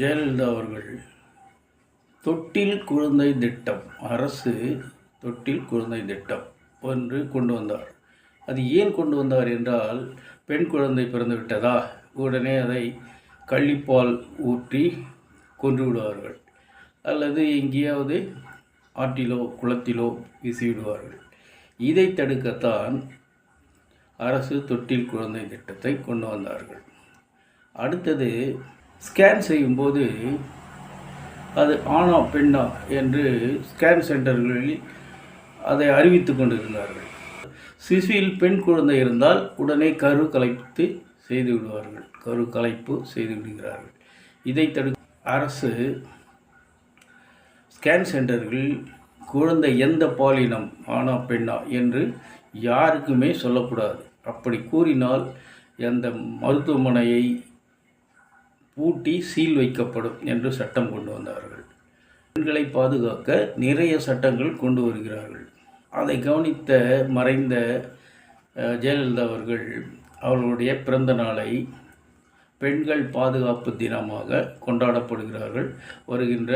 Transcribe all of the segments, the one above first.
ஜெயலலிதா அவர்கள் தொட்டில் குழந்தை திட்டம் அரசு தொட்டில் குழந்தை திட்டம் ஒன்று கொண்டு வந்தார். அது ஏன் கொண்டு வந்தார் என்றால் பெண் குழந்தை பிறந்து விட்டதா? உடனே அதை கள்ளிப்பால் ஊற்றி கொன்று விடுவார்கள். அல்லது எங்கேயாவது ஆற்றிலோ குளத்திலோ வீசிவிடுவார்கள் இதை தடுக்கத்தான் அரசு தொட்டில் குழந்தை திட்டத்தை கொண்டு வந்தார்கள். அடுத்தது ஸ்கேன் செய்யும்போது அது ஆணா பெண்ணா என்று ஸ்கேன் சென்டர்களில் அதை அறிவித்து கொண்டிருந்தார்கள். சிசுவில் பெண் குழந்தை இருந்தால் உடனே கரு கலைத்து செய்து விடுவார்கள். கரு கலைப்பு செய்து விடுகிறார்கள். இதை தடு அரசு ஸ்கேன் சென்டர்களில் குழந்தை எந்த பாலினம் ஆனா பெண்ணா என்று யாருக்குமே சொல்லக்கூடாது. அப்படி கூறினால் அந்த மருத்துவமனையை பூட்டி சீல் வைக்கப்படும் என்று சட்டம் கொண்டு வந்தார்கள் பெண்களை பாதுகாக்க நிறைய சட்டங்கள் கொண்டு வருகிறார்கள். அதை கவனித்த மறைந்த ஜெயலலிதா அவர்கள் அவர்களுடைய பிறந்த நாளை பெண்கள் பாதுகாப்பு தினமாக கொண்டாடப்படுகிறார்கள். வருகின்ற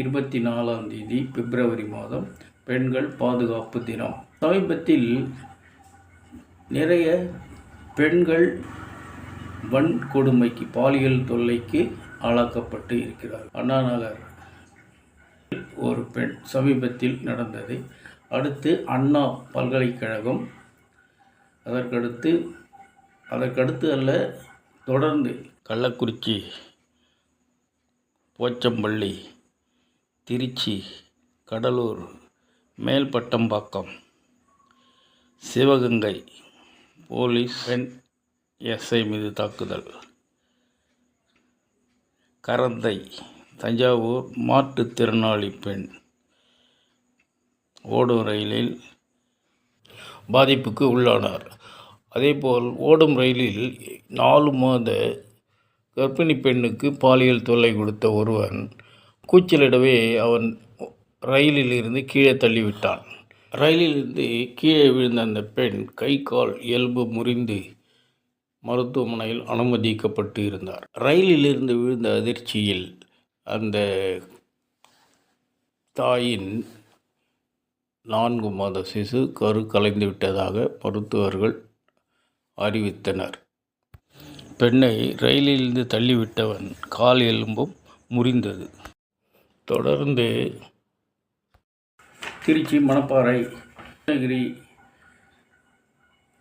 இருபத்தி நாலாம் தேதி பிப்ரவரி மாதம் பெண்கள் பாதுகாப்பு தினம். சமீபத்தில் நிறைய பெண்கள் வன்கொடுமைக்கு பாலியல் தொல்லைக்கு ஆளாக்கப்பட்டு இருக்கிறார். அண்ணா நகர் ஒரு பெண் சமீபத்தில் நடந்தது அடுத்து அண்ணா பல்கலைக்கழகம் அதற்கடுத்து அதற்கடுத்து அல்ல தொடர்ந்து கள்ளக்குறிச்சி போச்சம்பள்ளி திருச்சி கடலூர் மேல்பட்டம்பாக்கம் சிவகங்கை போலீஸ் பெண் எஸ்ஐ மீது தாக்குதல். கரந்தை தஞ்சாவூர் மாற்றுத்திறனாளி பெண். ஓடும் ரயிலில் பாதிப்புக்கு உள்ளானார். அதேபோல் ஓடும் ரயிலில் நாலு மாத கர்ப்பிணி பெண்ணுக்கு பாலியல் தொல்லை கொடுத்த ஒருவன் கூச்சலிடவே அவன் ரயிலில் இருந்து கீழே தள்ளிவிட்டான். ரயிலிலிருந்து கீழே விழுந்த அந்த பெண் கை கால் எலும்பு முறிந்து மருத்துவமனையில் அனுமதிக்கப்பட்டு இருந்தார் ரயிலிலிருந்து விழுந்த அதிர்ச்சியில் அந்த தாயின் நான்கு மாத சிசு கரு கலைந்து விட்டதாக மருத்துவர்கள் அறிவித்தனர். பெண்ணை ரயிலிலிருந்து தள்ளிவிட்டவன் கால் எலும்பும் முறிந்தது. தொடர்ந்து திருச்சி மணப்பாறை கிருஷ்ணகிரி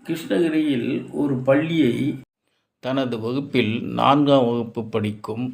கிருஷ்ணகிரியில் ஒரு பள்ளியை தனது வகுப்பில் நான்காம் வகுப்பு படிக்கும்